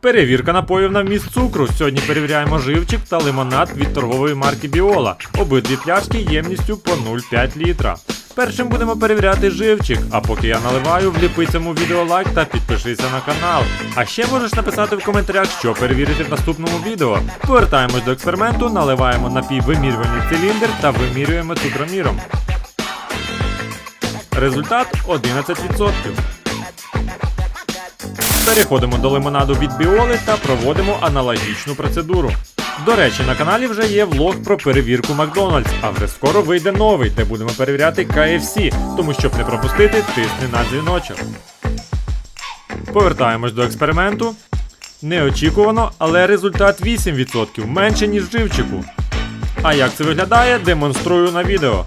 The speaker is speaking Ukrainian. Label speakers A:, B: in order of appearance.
A: Перевірка напоїв на вміст цукру. Сьогодні перевіряємо живчик та лимонад від торгової марки Біола. Обидві пляшки ємністю по 0,5 літра. Першим будемо перевіряти живчик, а поки я наливаю, вліпи цьому відео лайк та підпишися на канал. А ще можеш написати в коментарях, що перевірити в наступному відео. Повертаємось до експерименту, наливаємо напій вимірювальний циліндр та вимірюємо цукроміром. Результат 11%. Переходимо до лимонаду від Біоли та проводимо аналогічну процедуру. До речі, на каналі вже є влог про перевірку Макдональдс, а вже скоро вийде новий, де будемо перевіряти KFC, тому щоб не пропустити, тисни на дзвіночок. Повертаємось до експерименту. Неочікувано, але результат 8% менше, ніж в живчику. А як це виглядає, демонструю на відео.